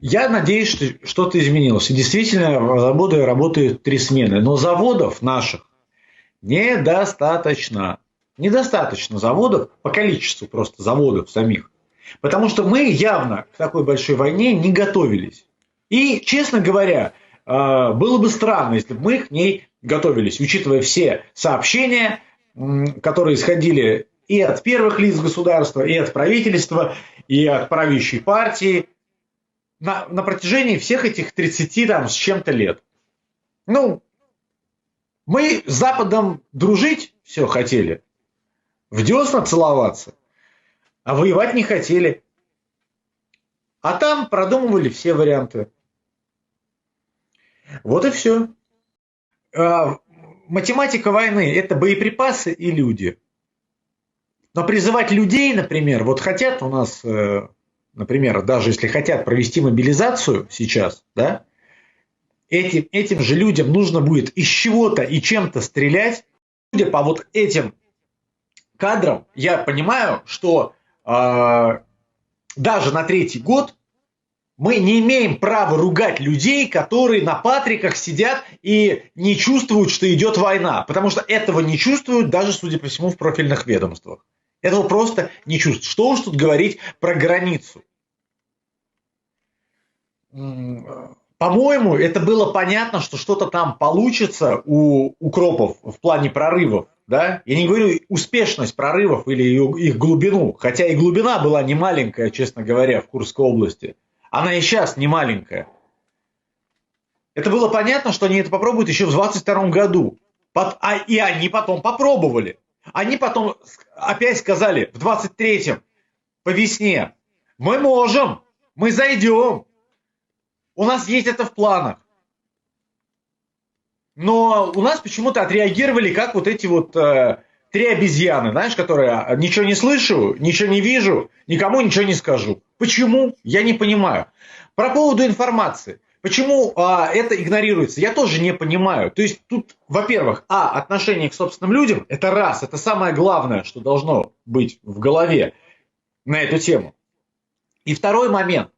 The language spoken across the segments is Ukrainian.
Я надеюсь, что что-то изменилось. И действительно, заводы работают три смены. Но заводов наших недостаточно. Недостаточно заводов по количеству просто заводов самих. Потому что мы явно к такой большой войне не готовились. И, честно говоря, э, было бы странно, если бы мы к ней готовились, учитывая все сообщения, которые исходили и от первых лиц государства, и от правительства, и от правящей партии на, на протяжении всех этих 30 там, с чем-то лет. Ну, мы с Западом дружить все хотели, в десна целоваться, а воевать не хотели. А там продумывали все варианты. Вот и все. А, математика войны – это боеприпасы и люди. Но призывать людей, например, вот хотят у нас, э, например, даже если хотят провести мобилизацию сейчас, да, этим, этим же людям нужно будет из чего-то и чем-то стрелять. Судя по вот этим кадрам, я понимаю, что э, даже на третий год мы не имеем права ругать людей, которые на патриках сидят и не чувствуют, что идет война. Потому что этого не чувствуют даже, судя по всему, в профильных ведомствах. Этого просто не чувствуют. Что уж тут говорить про границу. По-моему, это было понятно, что что-то там получится у укропов в плане прорывов. Да? Я не говорю успешность прорывов или их глубину, хотя и глубина была не маленькая, честно говоря, в Курской области. Она и сейчас не маленькая. Это было понятно, что они это попробуют еще в 22 году. А, и они потом попробовали. Они потом опять сказали в 23-м по весне, мы можем, мы зайдем. У нас есть это в планах. Но у нас почему-то отреагировали как вот эти вот э, три обезьяны, знаешь, которые а, ничего не слышу, ничего не вижу, никому ничего не скажу. Почему? Я не понимаю. Про поводу информации. Почему а, это игнорируется? Я тоже не понимаю. То есть тут, во-первых, а, отношение к собственным людям, это раз, это самое главное, что должно быть в голове на эту тему. И второй момент.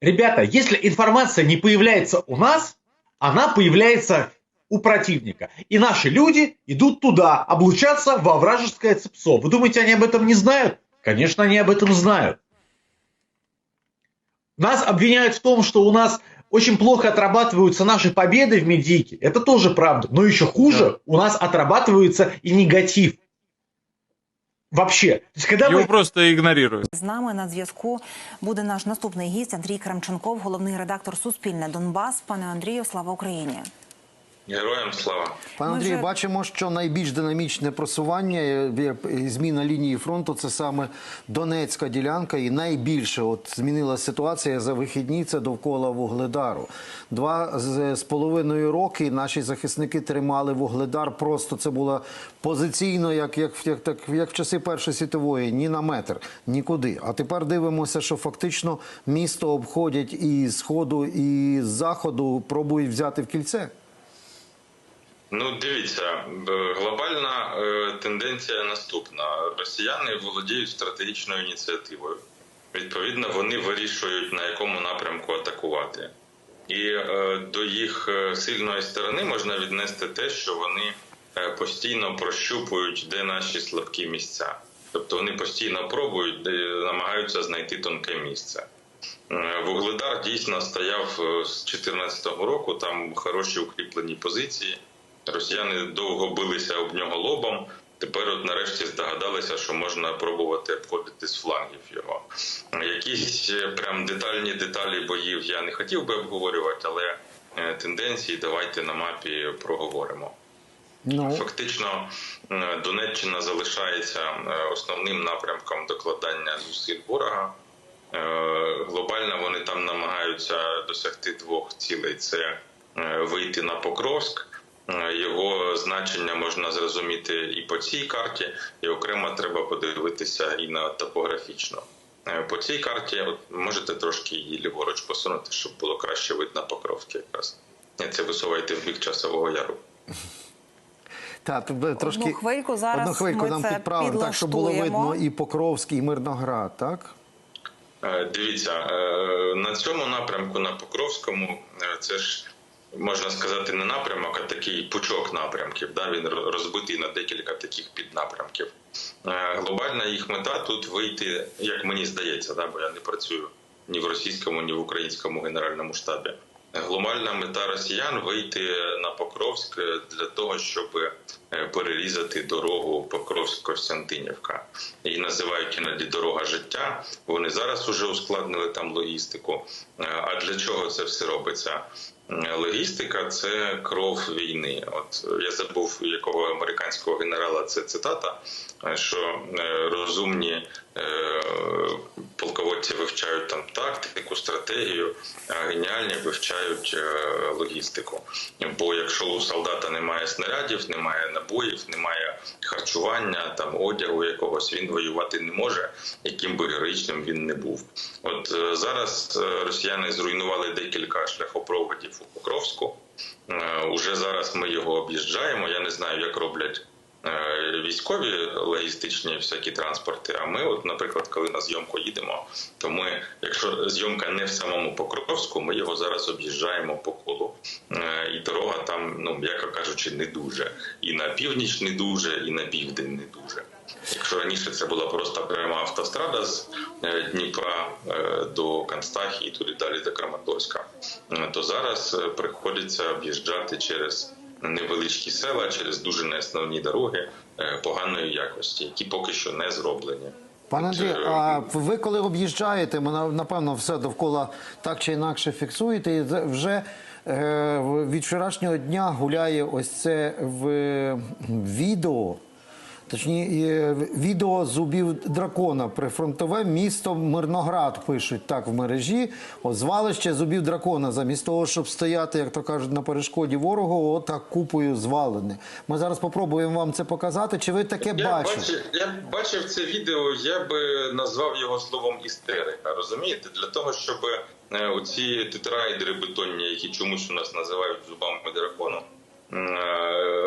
Ребята, если информация не появляется у нас, она появляется у противника. И наши люди идут туда, облучаться во вражеское цепцо. Вы думаете, они об этом не знают? Конечно, они об этом знают. Нас обвиняют в том, что у нас очень плохо отрабатываются наши победы в медийке. Это тоже правда. Но еще хуже, да. у нас отрабатывается и негатив. Вообще, Його ми... просто ігнорують. з нами на зв'язку буде наш наступний гість Андрій Крамченков, головний редактор Суспільне Донбас. Пане Андрію, слава Україні. Героям слава пане Андрію. Вже... Бачимо, що найбільш динамічне просування е, зміна лінії фронту це саме Донецька ділянка, і найбільше от змінила ситуація за вихідні. Це довкола Вугледару. Два з, з половиною роки наші захисники тримали Вугледар. Просто це було позиційно, як як, як, так, як в часи Першої світової, ні на метр, нікуди. А тепер дивимося, що фактично місто обходять і з сходу, і з заходу пробують взяти в кільце. Ну, дивіться, глобальна е, тенденція наступна: росіяни володіють стратегічною ініціативою. Відповідно, вони вирішують на якому напрямку атакувати, і е, до їх е, сильної сторони можна віднести те, що вони постійно прощупують, де наші слабкі місця. Тобто вони постійно пробують, де намагаються знайти тонке місце. Вугледар дійсно стояв з 2014 року. Там хороші укріплені позиції. Росіяни довго билися об нього лобом. Тепер, от нарешті, здогадалися, що можна пробувати обходити з флангів його. Якісь е, прям детальні деталі боїв я не хотів би обговорювати, але е, тенденції давайте на мапі проговоримо. No. Ну. Фактично, е, Донеччина залишається основним напрямком докладання зусиль ворога. Глобально вони там намагаються досягти двох цілей: це вийти на Покровськ. Е, його значення можна зрозуміти і по цій карті, і окремо треба подивитися і на топографічно. Е, по цій карті от можете трошки її ліворуч посунути, щоб було краще видно покровки якраз. Це висувайте в бік часового яру. Так, трошки одну хвильку зараз одну хвильку ми нам це підправимо, так щоб було видно і Покровський, і Мирноград, так? Е, Дивіться, е, на цьому напрямку, на Покровському, е, це ж можна сказати не напрямок, а такий пучок напрямків. Да? Він розбитий на декілька таких піднапрямків. Е, Глобальна їх мета тут вийти, як мені здається, да? бо я не працюю ні в російському, ні в українському генеральному штабі. Глобальна мета росіян вийти на Покровськ для того, щоб е, перерізати дорогу Покровськ-Костянтинівка. Її називають іноді дорога життя. Вони зараз уже ускладнили там логістику. Е, А для чого це все робиться? Логістика це кров війни. От я забув якого американського генерала це цитата, що е, розумні е, полководці вивчають там тактику, стратегію, а геніальні вивчають е, логістику. Бо якщо у солдата немає снарядів, немає набоїв, немає харчування, там одягу якогось, він воювати не може, яким би героїчним він не був. От е, зараз е, росіяни зруйнували декілька шляхопроводів у Покровську. Е, Уже зараз ми його об'їжджаємо. Я не знаю, як роблять військові логістичні всякі транспорти. А ми, от, наприклад, коли на зйомку їдемо, то ми, якщо зйомка не в самому Покровську, ми його зараз об'їжджаємо по колу. Е, І дорога там, ну м'яко кажучи, не дуже. І на північ не дуже, і на південь не дуже. Якщо раніше це була просто пряма автострада з е, Дніпра е, до Констахії, туди далі до Краматорська, е, то зараз е, приходиться об'їжджати через невеличкі села, через дуже неосновні дороги е, поганої якості, які поки що не зроблені. Пане Андрію, е, а ви коли об'їжджаєте, напевно все довкола так чи інакше фіксуєте, і вже е, від вчорашнього дня гуляє ось це в відео. Точніше, відео зубів дракона прифронтове місто Мирноград пишуть так в мережі. От звалище зубів дракона, замість того, щоб стояти, як то кажуть, на перешкоді ворогу, отак купою звалене. Ми зараз попробуємо вам це показати. Чи ви таке Я бачите? бачив, я бачив це відео, я би назвав його словом істерика. Розумієте, для того, щоб е, оці тетрайдери бетонні, які чомусь у нас називають зубами е,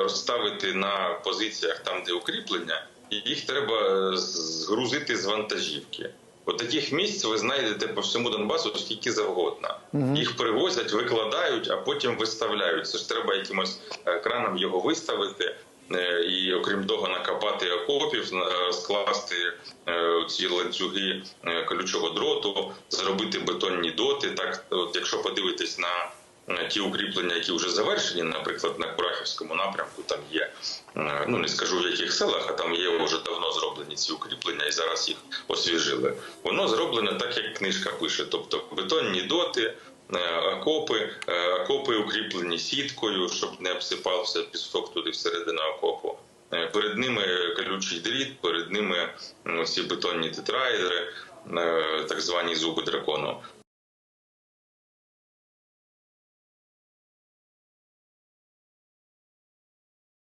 розставити на позиціях там, де укріплення, і їх треба е, згрузити з вантажівки. От таких місць ви знайдете по всьому Донбасу скільки завгодно. Їх привозять, викладають, а потім виставляють. Це ж треба якимось е, краном його виставити. Е, І окрім того, накопати окопів, скласти е, ці ланцюги е, колючого дроту, зробити бетонні доти. Так, от якщо подивитись на е, ті укріплення, які вже завершені, наприклад, на Курахівському напрямку, там є е, ну не скажу в яких селах, а там є вже давно зроблені ці укріплення, і зараз їх освіжили. Воно зроблено так, як книжка пише, тобто бетонні доти. е, Окопи, е, окопи укріплені сіткою, щоб не обсипався пісок туди всередину окопу. Е, Перед ними колючий дріт, перед ними всі бетонні тетрайдери, е, так звані зуби дракону.